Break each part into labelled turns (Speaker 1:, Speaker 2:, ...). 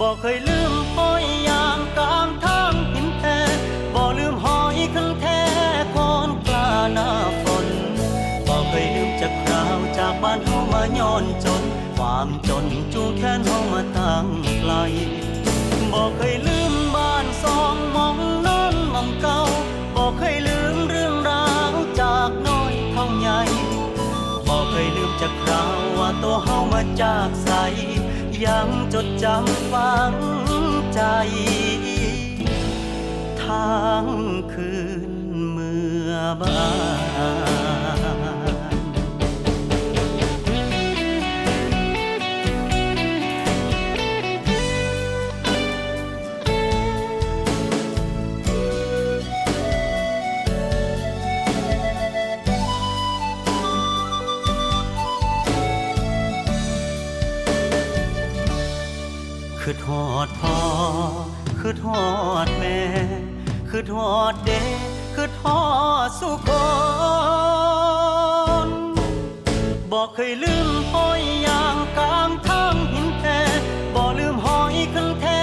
Speaker 1: บอกเคยลืมห้อยยางกลางทางหินแท้บอกลืมหอยคันแท้คอนกลาหน้าฝนบอกเคยลืมจากคราวจากบ้านเฮามาย้อนจน ความจนจูงแขนเฮามาตั้งไกลบอกเคยลืมบ้านสองมองนอนมองเก่าบอกเคยลืมเรื่องราวจากน้อยเท่าใหญ่บอกเคยลืมจากคราวว่าตัวเฮามาจากใส ยังจดจำฝังใจทางคืนเมื่อบาน อดพ่อคือทอดแม่ คือทอดเด็กคือทอดสุคนบอกเคยลืมห้อยยางกลางทางหินแท้บอกลืมหอยคันแท้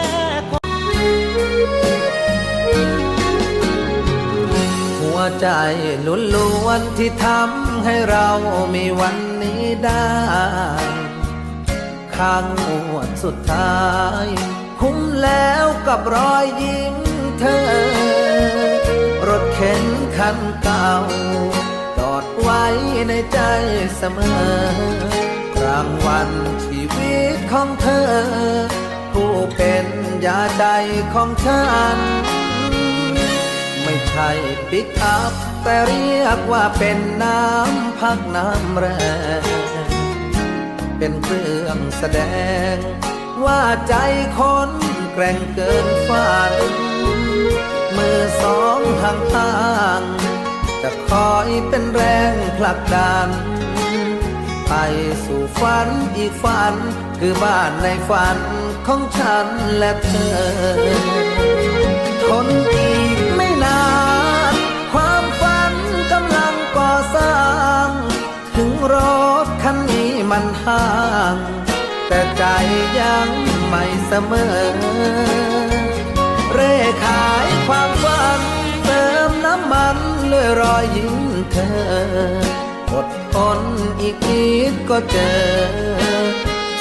Speaker 2: หัวใจล้นล้วนที่ทำให้เรามีวันนี้ได้ข้างงวดสุดท้าย คุ้มแล้วกับรอยยิ้มเธอ รถเข็นคันเก่าจอดไว้ในใจเสมอรางวัลชีวิตของเธอ ผู้เป็นยาใจของฉัน ไม่ใช่ปิกอัพแต่เรียกว่าเป็นน้ำพักน้ำแรงเป็นเครื่องแสดง ว่าใจคนแกร่งเกินฝัน มือสองทางทาง จะคอยเป็นแรงผลักดัน ไปสู่ฝันอีกฝัน คือบ้านในฝันของฉันและเธอทนอีกไม่นาน ความฝันกำลังก่อสร้าง ถึงรถคันนี้มันห่าง แต่ใจยังไม่เสมอ เร่ขายความฝันเติมน้ำมันด้วยรอยยิ้มเธออดทนอีกนิดก็เจอ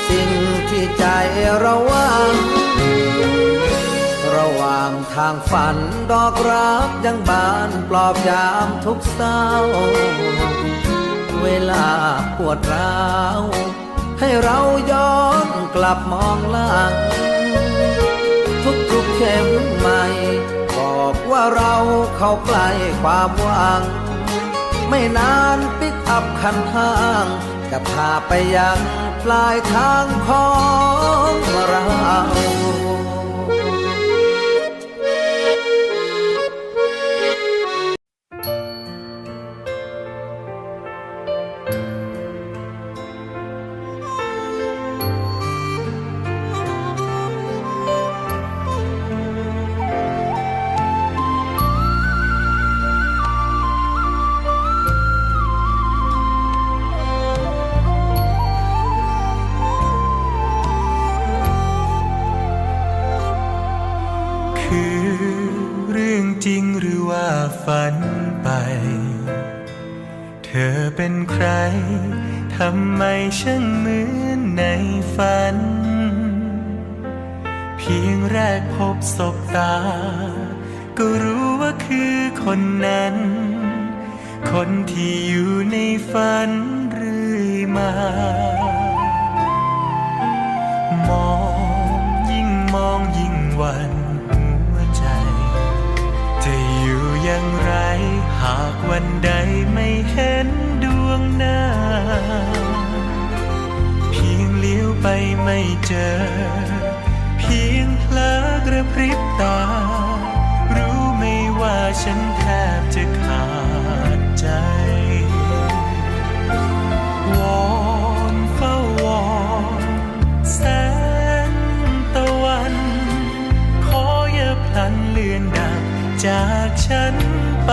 Speaker 2: สิ่งที่ใจราหวัง ระหว่างทางฝันดอกรักยังบานปลอบยามทุกเศร้า เวลาปวดร้าว ให้เราย้อนกลับมองหลัง ทุกๆเข็มใหม่ บอกว่าเราเข้าใกล้ความหวัง ไม่นานปิดอัพคันห้างจะพาไปยังปลายทางของเรา
Speaker 3: ว่าฝันไป เธอเป็นใคร ทำไมช่างเหมือนในฝัน เพียงแรกพบศบตา ก็รู้ว่าคือคนนั้น คนที่อยู่ในฝันเรื่อยมาากวันใดไม่เห็นดวงหน้า เพียงเลี้ยวไปไม่เจอ เพียงเพลอกระพริบตา รู้ไม่ว่าฉันแทบจะขาดใจวอนเฝ้าวอนแสงตะวัน ขออย่าพลันเลือนดับจากฉันไป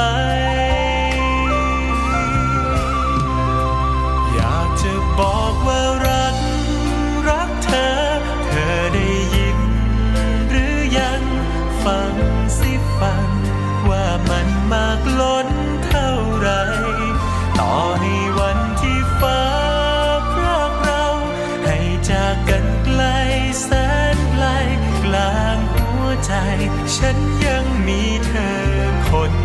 Speaker 3: สิฟัง ว่ามันมากล้นเท่าไร ต่อให้วันที่ฟ้าพรากเรา ให้จากกันไกลแสนไกล กลางหัวใจ ฉันยังมีเธอคน